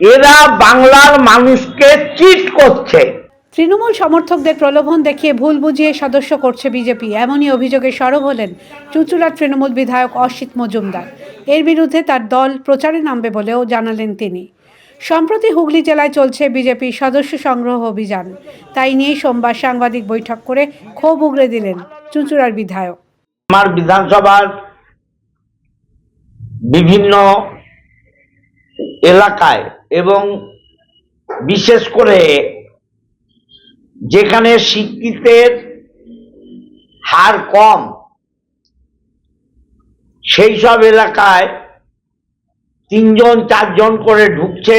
এরা বাংলার মানুষকে চিট করছে। তৃণমূল সমর্থকদের প্রলোভন দেখিয়ে ভুল বুঝিয়ে সদস্য করছে বিজেপি। এমনই অভিযোগে সরব হলেন চুঁচুড়ার তৃণমূল বিধায়ক অসিত মজুমদার। এর বিরুদ্ধে তার দল প্রচারে নামবে বলেও জানালেন তিনি। সম্প্রতি হুগলি জেলায় চলছে বিজেপি সদস্য সংগ্রহ অভিযান। তাই নিয়ে সোমবার সাংবাদিক বৈঠক করে ক্ষোভ উগড়ে দিলেন চুঁচুড়ার বিধায়ক। আমার বিধানসভার বিভিন্ন এলাকায় এবং বিশেষ করে যেখানে শিক্ষিতের হার কম, সেই সব এলাকায় তিনজন, চারজন করে ঢুকছে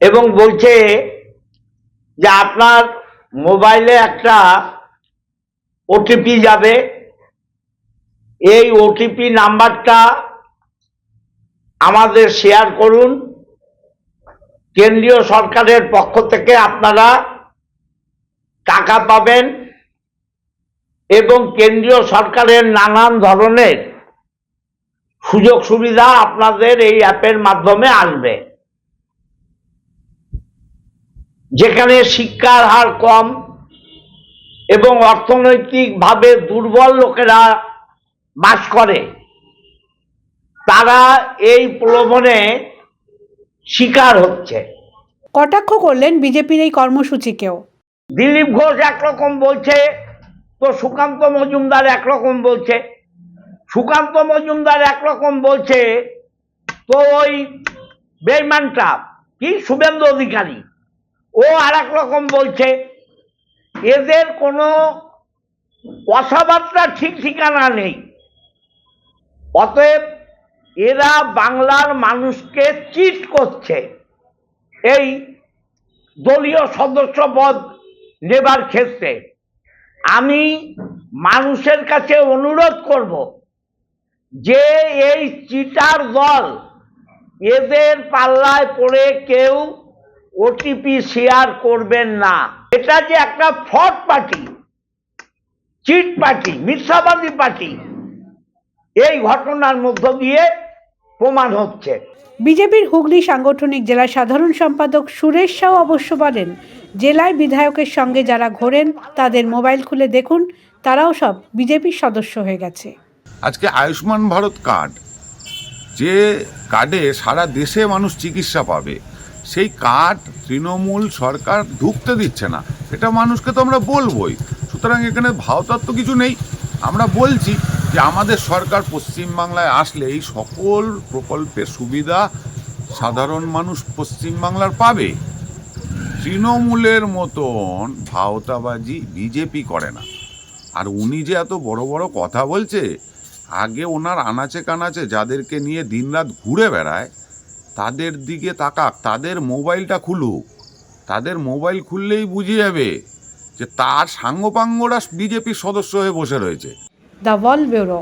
এবং বলছে যে আপনার মোবাইলে একটা ওটিপি যাবে। এই ওটিপি নাম্বারটা আমাদের শেয়ার করুন। কেন্দ্রীয় সরকারের পক্ষ থেকে আপনারা টাকা পাবেন এবং কেন্দ্রীয় সরকারের নানান ধরনের সুযোগ সুবিধা আপনাদের এই অ্যাপের মাধ্যমে আসবে। যেখানে শিক্ষার হার কম এবং অর্থনৈতিকভাবে দুর্বল লোকেরা বাস করে। তারা এই প্রলোভনে শিকার হচ্ছে। কটাক্ষ করলেন বিজেপির এই কর্মসূচিকেও। দিলীপ ঘোষ একরকম বলছে তো সুকান্ত মজুমদার একরকম বলছে। সুকান্ত মজুমদার একরকম বলছে তো ওই বেইমানটা কি? শুভেন্দু অধিকারী। ও আর এক রকম বলছে এদের কোনো কথাবার্তা ঠিক ঠিকানা নেই। অতএব এরা বাংলার মানুষকে চিট করছে। এই দলীয় সদস্য পদ নেবার ক্ষেত্রে আমি মানুষের কাছে অনুরোধ করব যে এই চিটার দল এদের পাল্লায় পড়ে কেউ ওটিপি শেয়ার করবেন না। এটা যে একটা ফ্রড পার্টি চিট পার্টি মিথ্যাবাদী পার্টি এই ঘটনার মধ্য দিয়ে প্রমাণ হচ্ছে। বিজেপির হুগলি সাংগঠনিক জেলা সাধারণ সম্পাদক সুরেশ সাউ অবশ্য বলেন জেলায় বিধায়কের সঙ্গে যারা ঘোরেন তাদের মোবাইল খুলে দেখুন তারাও সব বিজেপির সদস্য হয়ে গেছে। আজকে আয়ুষ্মান ভারত কার্ড যে কার্ডে সারা দেশে মানুষ চিকিৎসা পাবে সেই কার্ড তৃণমূল সরকার ঢুকতে দিচ্ছে না। এটা মানুষকে তো আমরা বলবোই সুতরাং এখানে ভাওতার তো কিছু নেই। আমরা বলছি যে আমাদের সরকার পশ্চিমবাংলায় আসলে এই সকল প্রকল্পের সুবিধা সাধারণ মানুষ পশ্চিমবাংলার পাবে। তৃণমূলের মতন ভাওতাবাজি বিজেপি করে না। আর উনি যে এত বড় বড় কথা বলছে, আগে ওনার আনাচে কানাচে যাদেরকে নিয়ে দিনরাত ঘুরে বেড়ায়, তাদের দিকে তাকাক, তাদের মোবাইলটা খুলুক। তাদের মোবাইল খুললেই বুঝে যাবে যে তার সাঙ্গপাঙ্গরা বিজেপির সদস্য হয়ে বসে রয়েছে। ওয়াল ব্যুরো